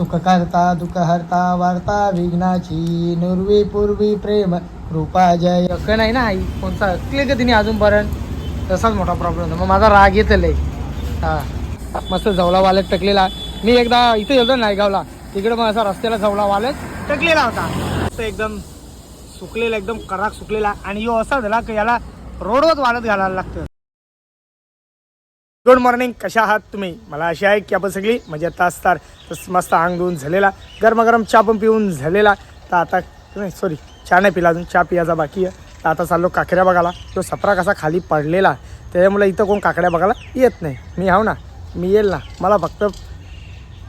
सुख करता दुःख हरता वार्ता विघ्नाची नुर्वी पूर्वी प्रेम कृपा जय. का नाही ना आई. कोणता? ऐकले का तिने अजूनपर्यंत तसाच मोठा प्रॉब्लेम होता. मग माझा राग येत लय हा. मस्त जवला वालत टकलेला. मी एकदा इथे गेलो नायगावला. तिकडे मग असा रस्त्याला जवला वालत टकलेला होता. मस्त एकदम सुकलेला एकदम कराक सुकलेला. आणि यो असा झाला की याला रोडवर वालत घालायला लागतं. गुड मॉर्निंग कशा आहात तुम्ही? मला अशी आहे की आपण सगळी मजेत असतात तस मस्त अंग धुवून झालेला गरमागरम चहा पण पिऊन झालेला. तर आता नाही सॉरी चहा नाही पिला अजून चहा पियाचा बाकी आहे. तर आता चाललो काकड्या बघायला. तो सपरा कसा खाली पडलेला त्याच्यामुळे इथं कोण काकड्या बघायला येत नाही. मी हाव ना मी येईल ना. मला फक्त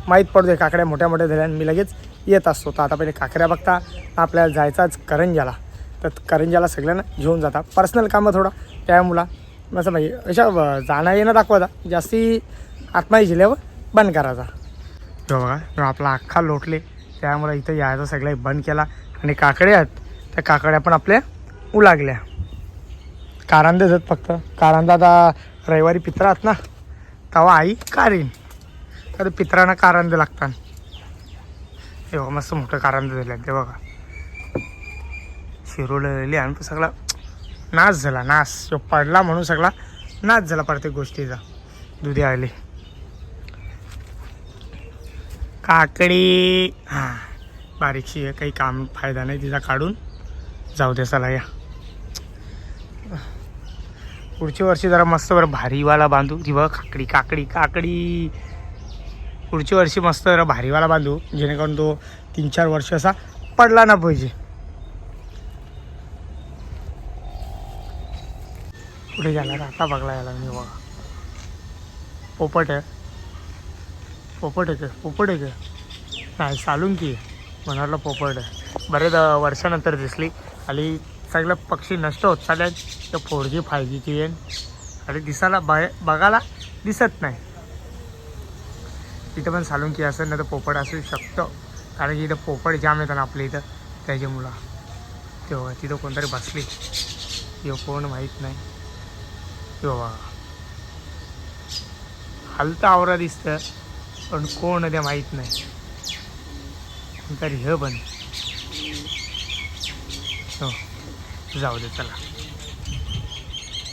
माहीत पडते काकड्या मोठ्या मोठ्या झाल्या आणि मी लगेच येत असतो. तर आता पहिले काकड्या बघता आपल्याला जायचाच करंजाला तर करंजाला सगळ्यांना घेऊन जाता. पर्सनल कामं थोडा त्यामुळं असं म्हणजे अशा जाणं येणं दाखवायचा जास्ती आत्माही जिल्ह्यावर बंद करायचा तो बघा तो आपला अख्खा लोटले. त्यामुळे इथं यायचा सगळं बंद केला. आणि काकड्या आहेत. त्या काकड्या पण आपल्या उलागल्या. कारांदेच आहेत फक्त. कारांदा आता रविवारी पित्र आहेत ना. तेव्हा आई कारीन. तर पित्रांना कारांदे लागतात. हे बघा मस्त मोठं कारांदे झाले ते बघा. शिरोळलेली आणि सगळा. नाश झाला नाश तो पडला म्हणून सगळा नाश झाला प्रत्येक गोष्टीचा. दुधी आले. काकडी. हां. बारीकशी आहे काही काम फायदा नाही तिचा काढून. जाऊ दे चला या. पुढच्या वर्षी जरा मस्त बरं भारीवाला बांधू. ती बघ काकडी काकडी काकडी. पुढच्या वर्षी मस्त जरा भारीवाला बांधू जेणेकरून तो तीन चार वर्ष असा पडला ना पाहिजे. पुढे गेला आता बघला याला मी बघा. पोपट आहे. पोपट आहे का पोपट आहे का नाही चालून की म्हणाला पोपट आहे. बरेच वर्षानंतर दिसली. आणि सगळं पक्षी नष्ट होत चालले तर फोर जी फाय जीची येईन आणि दिसायला बाय बघायला दिसत नाही. तिथं पण सालुंकी असेल नाही तर पोपट असू शकतो. कारण की इथं पोपट जाम येतात ना आपल्या इथं. त्याच्यामुळं. तेव्हा तिथं कोणतरी बसली. किंवा कोण माहीत नाही. किंवा हलता आवरा दिसतं पण कोण त्या माहीत नाही. तरी हे पण. हो जाऊ दे चला.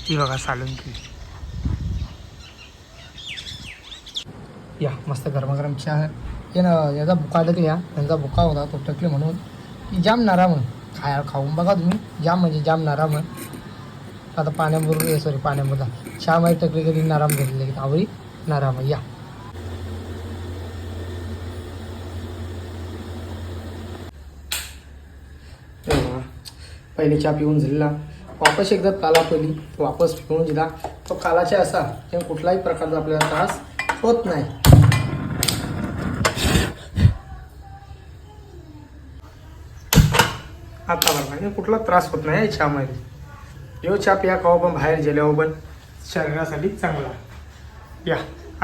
ती बघा सालुंकी. या मस्त गरमागरम चहा. ये ना याचा बुका अडकल्या त्यांचा बुका होता तो टकले म्हणून. जाम जाम म्हणून खाया खाऊन बघा तुम्ही. जाम म्हणजे जाम नाराम आता पाण्याबरोबर सॉरी पाण्यामध्ये चहामध्ये टकली कधी नाराम घेतले आवडी नाराम या. पहिले चहा पिऊन झालेला. वापस एकदा काला पहिली वापस पिऊन दिला. तो कालाच्या असा किंवा कुठलाही प्रकारचा आपल्याला त्रास होत नाही. आता बरं म्हणजे कुठला त्रास होत नाही या चहामध्ये यो चहा पिया कवा पण बाहेर गेल्यावर पण शरीरासाठी चांगला. या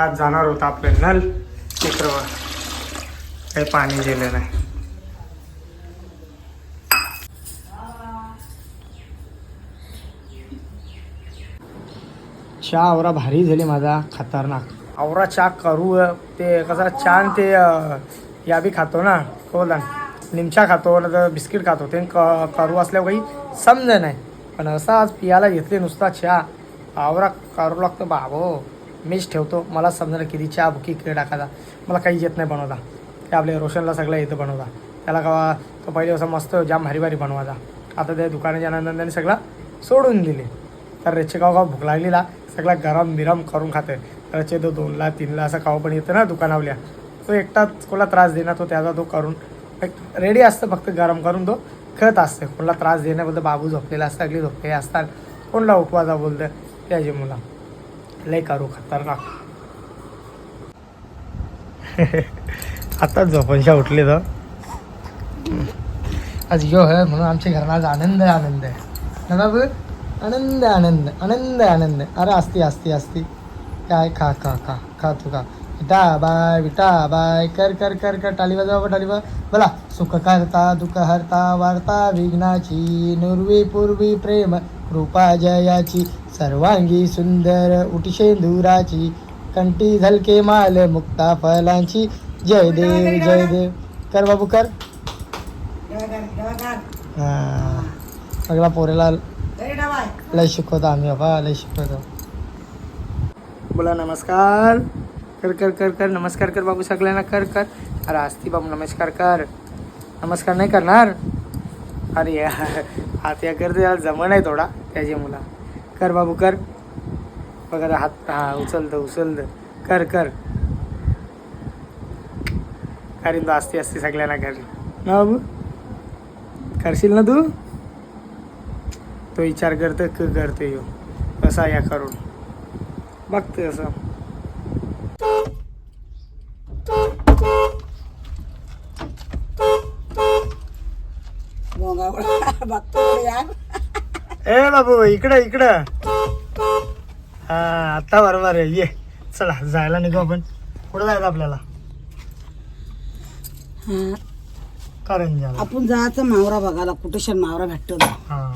आज जाणार होता आपले नल. चित्रवर काही पाणी गेलं नाही. चहा आवरा भारी झाली माझा खतरनाक. आवरा चहा करू ते कसा छान ते या बी खातो ना कोला निमचा खातो ना तर बिस्किट खातो. ते क- करू असल्यावर काही समज नाही. पण असा आज पियाला घेतले नुसता चहा. आवरा करू लागतो बाबो. मीच ठेवतो. मला समजलं किती चहा बुकी किती टाकायचा. मला काहीच येत नाही बनवता. ते आपल्या रोशनला सगळं येतं बनवता. त्याला का तो पहिले असं मस्त जाम भारी भारी बनवायचा. आता त्या दुकानाच्या आनंदाने त्याने सगळं सोडून दिले. तर रेचे गाव गाव भूक लागलेला. सगळा गरम बिरम करून खाते. त्याचे तो दोनला तीनला असं खाऊ पण येतं ना दुकानावल्या. तो एकटाच कोणाला त्रास देणार तो त्याचा तो करून. रेडी असतं फक्त गरम करून तो. खेळत असते. कोणाला त्रास देण्याबद्दल बाबू झोपलेला असतं अगली झोपलेले असतात. कोणाला उपवासा बोलतं त्याचे मुला. लय करू खतरनाक. आता झोपायच्या उठले तर आज यो है म्हणून आमच्या घराला आज आनंद आनंद आहे. ना बाबू आनंद आनंद आनंद आनंद. अरे असती असती असती काय खा खा खा खा तू खा. विटा बाय विटा बाय कर कर कर कर टाली वाजवा टाली वाजवा बोला सुख करता दुःख हरता वार्ता विघ्नाची नुर्वी पूर्वी प्रेम कृपा जयाची. सर्वांगी सुंदर उटी शेंदुराची. कंठी झलके माल मुक्ता फलांची. जय देव जय देव. कर बाबू कर. हा. सगळा पोरेला लय शिकवतो आम्ही बाबा लय शिकवतो. बोला नमस्कार. कर कर कर कर. नमस्कार कर बाबू सगळ्यांना कर कर. अरे आस्ती बाबू नमस्कार कर. नमस्कार नाही करणार? अरे यार हात या करते यार जमन आहे थोडा त्याच्या मुला. कर बाबू कर. बघा हात हा उचलतं उचलतं कर कर. करीन तू असते असते सगळ्यांना कर. ना बाबू? करशील ना तू? तो विचार करतो क करतो यो. कसा या करून. बघते असं. ए बाबू इकडं इकडं. हा आता बरोबर आहे. ये. चला जायला निघू आपण. कुठं जायचं आपल्याला? करंजाला आपण जायचं मावरा बघायला. कुठे मावरा भेटतो. हा.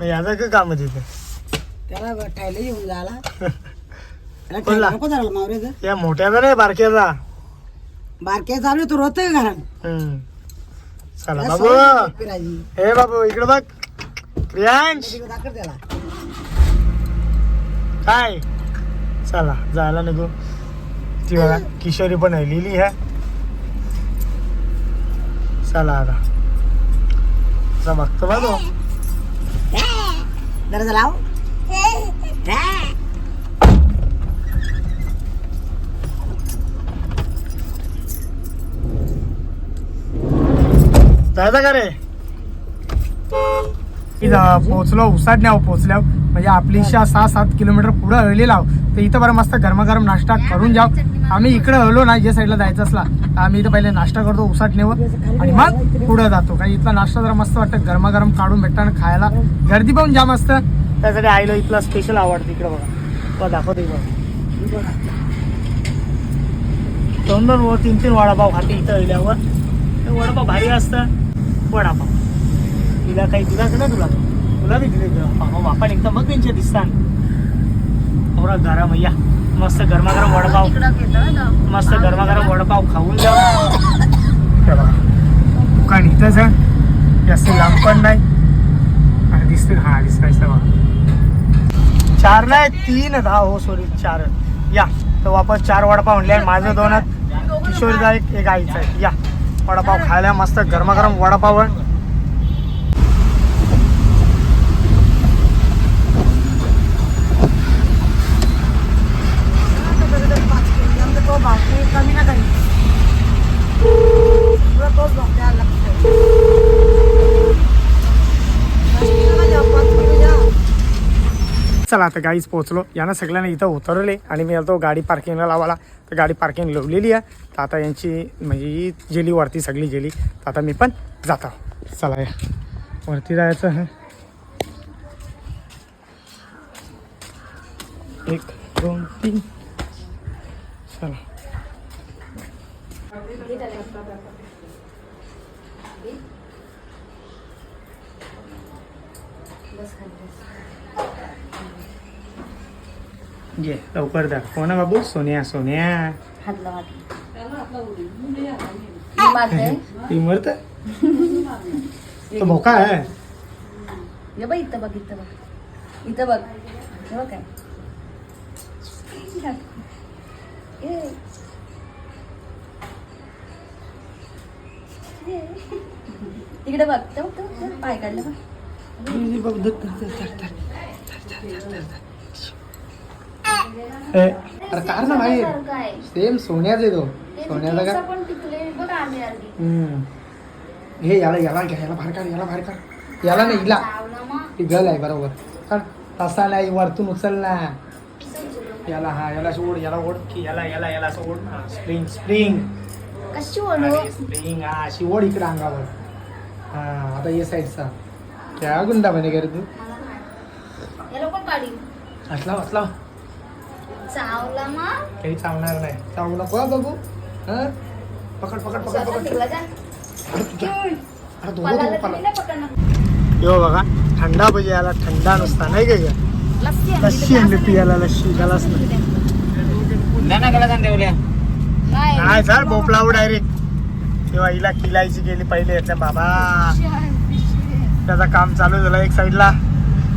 मग याचं काय काम आहे तिथे? त्याला ठायला येऊन जायला. त्याला कोणला? ठायला नको झाला मावऱ्याचं या मोठ्याचा नाही बारक्याचा. बारक्या चालू आहे, तो रोत घरात. हम्म. चला. हे बाबू इकडे बघ. प्रियांश त्याला. काय? चला जायला नको ती बघा किशोरी पण आहे लिहिली आहे चला आता. चला बघतो बघ. जरा लाव. जायचं का रे? इथं पोहोचलो उसाडण्यावर पोहोचल्यावर म्हणजे आपली इच्छा सहा सात किलोमीटर पुढं हळली लाव तर इथं बरं मस्त गरमागरम नाश्ता करून जाऊ आम्ही इकडे हळलो ना जे साईडला जायचं असला तर आम्ही इथं पहिले नाश्ता करतो उसाटण्यावर आणि मग पुढं जातो. काही इथला नाश्ता जरा मस्त वाटतं. गरमागरम काढून भेटताना खायला. गर्दी पण जाम असतं त्यासाठी आईला इथला स्पेशल आवडतं इकडं बघा. दाखवतो दोन दोन व तीन तीन वडापाव खाते इथं हळल्यावर ते वडापाव भारी असतं. वडापाव. तिला काही दिला का ना तुला? तुला बी दिले मग बापा एकदम बघ त्यांच्या दिसतान. थोडा गरम या मस्त गरमागरम वडापाव. मस्त गरमागरम वडापाव खाऊन द्या. बघा. दुकान इथंच आहे. जास्त लांब पण नाही. आणि दिसते हा दिसायचं बघा चार नाही तीन आहेत. हा हो सॉरी चार. या. तर वापस चार वडापाव म्हणले माझं दोन किशोरीचा एक एक आईचा आहे या. वडापाव खायला मस्त गरमागरम वडापाव आहे तो भाकरी कमी ना काही पुरा तोच भाव द्यायला लागतो. पाच किलो का द्या, पाच किलो द्या. चला आता गाईच पोहोचलो. यानं सगळ्यांना इथं उतरवले आणि मी तो गाडी पार्किंगला लावाला तर गाडी पार्किंग लावलेली आहे. तर आता यांची म्हणजे ही जेली वरती सगळी जेली. तर आता मी पण जातो. चला या. वरती जायचं एक दोन तीन. ये लवकर द्या कोण आहे बाबू. सोन्या सोन्या. ती मरत. तो भोका आहे. हे बघ इथं बघ इथं बघ. इथं बघ. हे बघ काय. इकडे बघ. बघ, बघ, बघ, पाय काढले बघ. ए, अरे कार ना भाई? सेम सोन्याच आहे तो सोन्याचा का. हे याला याला घ्या याला बाहेर काढ याला बाहेर काढ. याला नाही हिला. ती गल आहे बरोबर. काढ तसा नाही वरतून उचल ना. याला हा याला ओढ याला ओढ की याला याला याला असं ओढ. स्प्रिंग स्प्रिंग कशी ओढू? स्प्रिंग हा अशी ओढ इकडे अंगावर. हा आता ये साईडचा. क्या गुंडा म्हणे कर तू असला असला. चावला मग? काही चालणार नाही. चालू नको हा बघू. हा? पकड पकड पकड स्वतः पकड. तिला जा. अरे तुझ्या अरे दोघं पलाला दोघं तुम्ही पला नाही पकडणार. यो बघा थंडा पाहिजे याला. थंडा नुसता नाही काय का लस्सी आणली, लस्सी आणली पियाला लस्सी. त्यालाच नाही. नाही सर भोपळाऊ डायरेक्ट. तेव्हा हिला किलायची गेली पहिले याच्या बाबा. त्याचं काम चालू झालं एक साईडला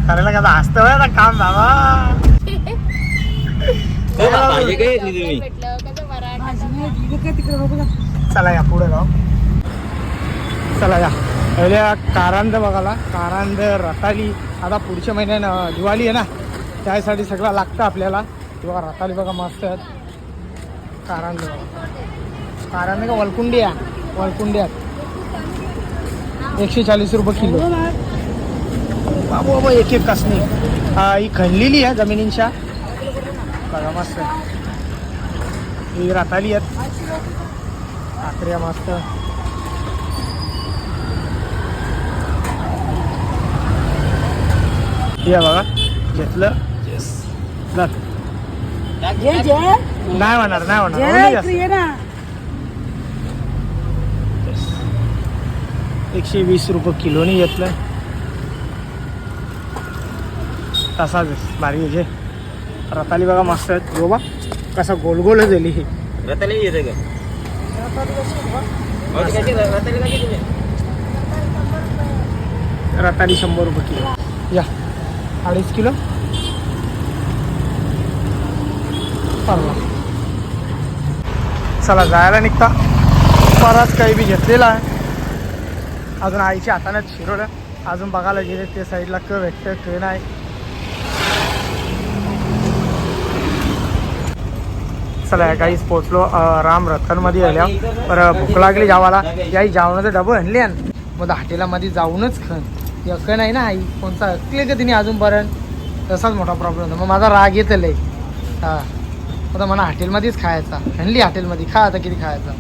करायला कसं हसतं आता काम बाबा. भाजी काय घेतली तुम्ही ना. चला या पुढे जाऊ. चला या. पहिले या कारांद बघाला कारांद रताली आता पुढच्या महिन्यात दिवाळी आहे ना त्यासाठी सगळं लागतं आपल्याला. तेव्हा रताली बघा मस्त आहेत. कारांद बघा. कारांद का वलकुंडी आहे? वलकुंडी आहेत. एकशे चाळीस रुपये किलो. बाबू बाबा एक एक कसणी. हा ही खणलेली आहे जमिनींच्या. बघा मस्त. ही रताली आहेत काकड्या मस्त. या बघा घेतलं. जात. नाही होणार नाही होणार. एकशे वीस रुपये किलोनी घेतलं. तसाच भारी जे. रताली बघा मस्त आहेत. बाबा कसा गोल गोल झाली ही. रताली येते का? रताली शंभर रुपये किलो. या अडीच किलो. परवा. चला जायला निघता. बराच काही बी घेतलेला आहे. अजून आईच्या हाताने शिरवलं अजून बघायला गेले ते साईडला क भेटतं क नाही चला काहीच पोचलो राम रतनमध्ये आल्या. पर भूक लागली जावाला याई जेवणाचं डबं आणले मग हॉटेलामध्ये जाऊनच खन यक नाही ना आई कोणता ऐकले का तिने अजूनपर्यंत तसाच मोठा प्रॉब्लेम होता. मग माझा राग येत लय. हा. आता मला हॉटेलमध्येच खायचा. आणली हॉटेलमध्ये. खा आता किती खायचा.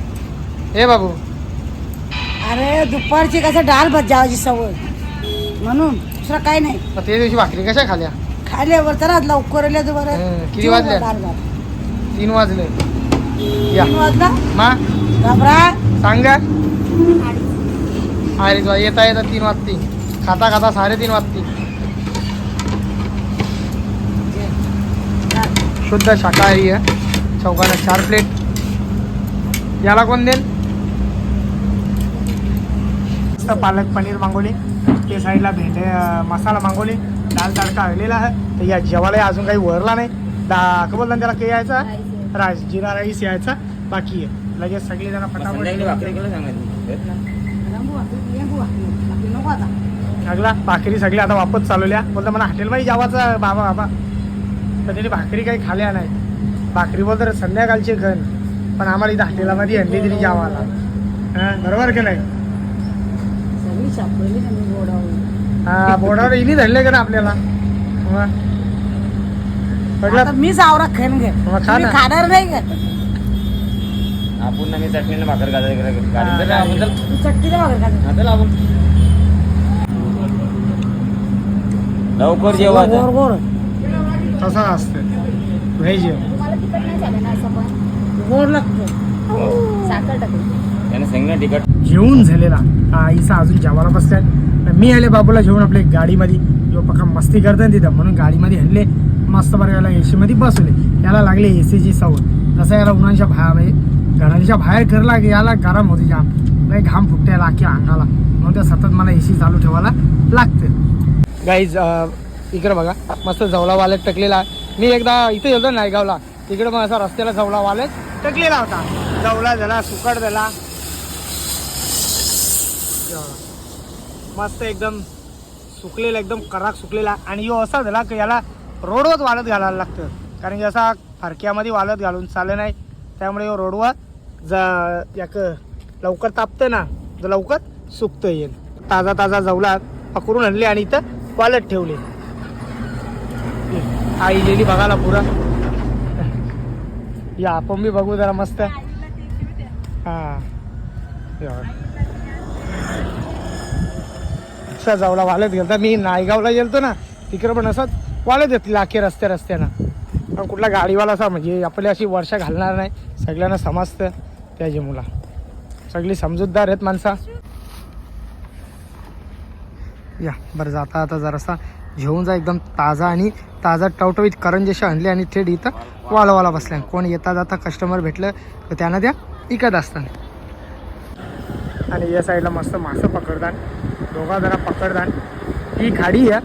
हे बाबू. अरे दुपारची कसं डाळ भात जेवायची सवय. म्हणून दुसरं काही नाही. ते दिवशी भाकरी कशा खाल्या? खाल्यावर तर लवकर बरं. हं, किती जेवण वाजले? डाळ भात. तीन वाजले. या. तीन वाजला? मा? घाबरा? सांगा. अरे तुला येता येता तीन वाजती. खाता खाता साडेतीन वाजती. शुद्ध शाकाहारी आहे. चौघांना चार प्लेट याला कोण देईल? पालक पनीर मागवली ते साईडला भेंडे मसाला मागवली दाल तडका आणलेला आहे. तर या जेवायला अजून काही वरला नाही. दा का बोलतात त्याला काही यायचा राईस जिरा राईस यायचा. बाकी आहे. लगेच सगळे जण संध्याकाळी भाकरी लागला. सगळी आता वापस चालवल्या बोलतो मला हॉटेलमध्ये जावाचं बाबा बाबा. तर तिने भाकरी काही खाल्या नाही भाकरी बोलतो संध्याकाळची खण पण आम्हाला इथं हॉटेलामध्ये आणली तिने जावाला हां बरोबर की नाही? हा बोर्डावर इनी धरले का ना आपल्याला? मग? म्हटलं आता मीच आवरा खाईन घे. मग खा तुम्ही ना. खाणार नाही का? आपण ना मी चटणीने भाकर गाडी चल आपण चल तू चटणीला वगैरे खाते हा, चल आपण. लवकर. गोड गोड तसं असतं व्हेज तुम्हाला तिखट नाही झालं ना असं पण? गोड लागतं साखर टाकली त्याने सांगितलं तिकट जेवून झालेला. आईचा अजून जेवायला बसल्यात मी आले बाबूला घेऊन आपले गाडीमध्ये. जो पक्का मस्ती करतात तिथं म्हणून गाडीमध्ये हल्ले मस्त बरं ए सीमध्ये बसवले. याला लागले ए सीची सवय जसं याला उन्हाच्या बाहेर म्हणजे घराच्या बाहेर करला की याला गरम होते जाम. नाही घाम फुटते की अंगाला. म्हणून त्या सतत मला ए सी चालू ठेवायला लागते गाईज इकडे बघा. मस्त जवळा वाल्यात टकलेला. आहे. मी एकदा इथे गेलो नायगावला. तिकडे मग असा रस्त्याला जवळा वाल्यात टकलेला होता. जवळा झाला सुकट झाला. मस्त एकदम सुकलेला एकदम कराक सुकलेला. आणि यो असा झाला की याला रोडवर वाळत घालायला लागतं. कारण की असा फरक्यामध्ये वाळत घालून चाललं नाही. त्यामुळे यो रोडवर जा याक लवकर तापतं ना तर लवकर सुकतं येईल. ताजा ताजा जवला पकडून आणले आणि इथं वाळत ठेवले. आई लिहिली बघायला पुरा. या आपण बी बघू जरा मस्त. हा. असा जावला वालत गेलता. मी नायगावला गेलतो ना तिकडं पण असंच वालत येत लाखे रस्त्या रस्त्यानं. पण कुठला गाडीवाला असा म्हणजे आपली अशी वर्ष घालणार नाही. सगळ्यांना समजतं त्याची मुला सगळी समजूतदार आहेत माणसा. या बरं जाता आता जरासा घेऊन जा एकदम ताजा आणि ताजा टवटवीत करंजेशी आणले आणि थेट इथं वाळवाला बसल्या. कोण येता जाता कस्टमर भेटलं तर त्यांना त्या इकत असतात आणि या साईडला मस्त मासं पकडतात. दोघा जरा पकडतात. ही खाडी आहे.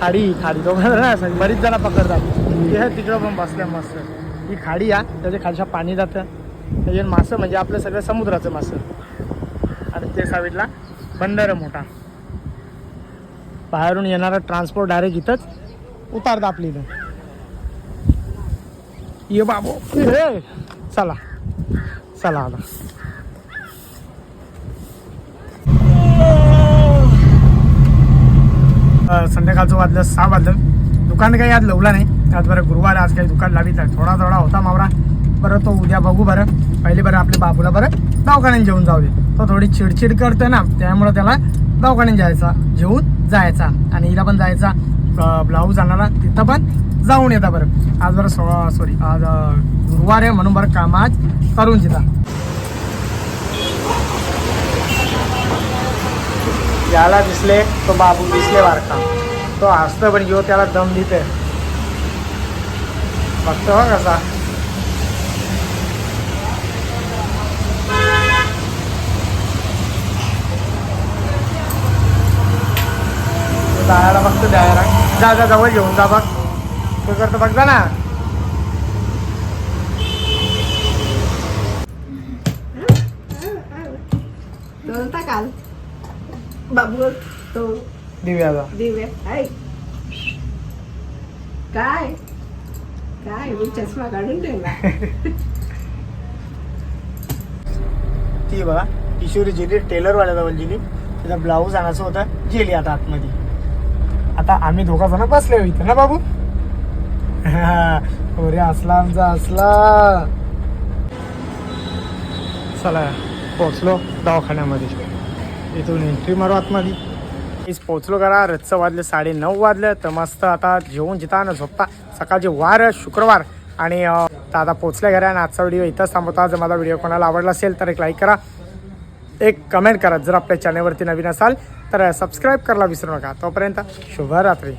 खाडी खाडी. दोघा जरा असं बरीच जरा पकडतात. हे तिकडं पण बसल्या मस्त. ही खाडी आहे त्याच्या खालच्या पाणी जातं. त्याच्यात मासं म्हणजे आपलं सगळं समुद्राचं मासं. आणि ते सावीडला बंदर मोठा. बाहेरून येणारा ट्रान्सपोर्ट डायरेक्ट इथंच उतारतं आपली इथं ये बाबू हे चला. चला आता. संध्याकाळचं वाजलं सहा वाजलं. दुकान काही आज लवला नाही. आज बरं गुरुवार आज काही दुकान लावित आहे थोडा थोडा होता मावरा. बरं तो उद्या बघू बरं. पहिले बरं आपल्या बाबूला बरं दवाखान्यात जेवून जाऊ दे. तो थोडी चिडचिड करतो ना त्यामुळं त्याला दवाखान्यात जायचा जेवून जायचा. आणि हिला पण जायचा ब्लाऊज आणायला. तिथं पण जाऊन येता बरं. आज बरं सो सॉरी आज गुरुवार आहे म्हणून बरं काम आज करून तिथं ज्याला दिसले तो बाबू दिसले बारका. तो हसतो पण घेऊ त्याला दम देते बघतो हो कसा. जायला बघतो द्यायला जा जा जवळ घेऊन जा बघ. तू करतो बघ जा ना. काल. बाबू तो. दिव्या काय? काय? मी चष्मा काढून ठेवला. ती बघा किशोरी गेली टेलरवाल्या जवळ गेली तिचा ब्लाऊज आणायचं होतं गेली आता आतमध्ये. आता आम्ही दोघा जण बसले इथं ना बाबू? अरे असला आमचा असला. चला पोचलो दवाखान्यामध्ये. इथून एंट्री मारू आतमध्ये. मीच पोचलो करा रच्च वाजले साडे नऊ वाजले. तर मस्त आता जेवून जिता ना झोपता. सकाळचे वार शुक्रवार. आणि तर आता पोचल्या घरा आणि आजचा व्हिडिओ इथंच थांबवता. जर माझा व्हिडिओ कोणाला आवडला असेल तर एक लाईक करा. एक कमेंट करा. जर आपल्या चॅनलवरती नवीन असाल तर सबस्क्राईब करायला विसरू नका. तोपर्यंत शुभरात्री.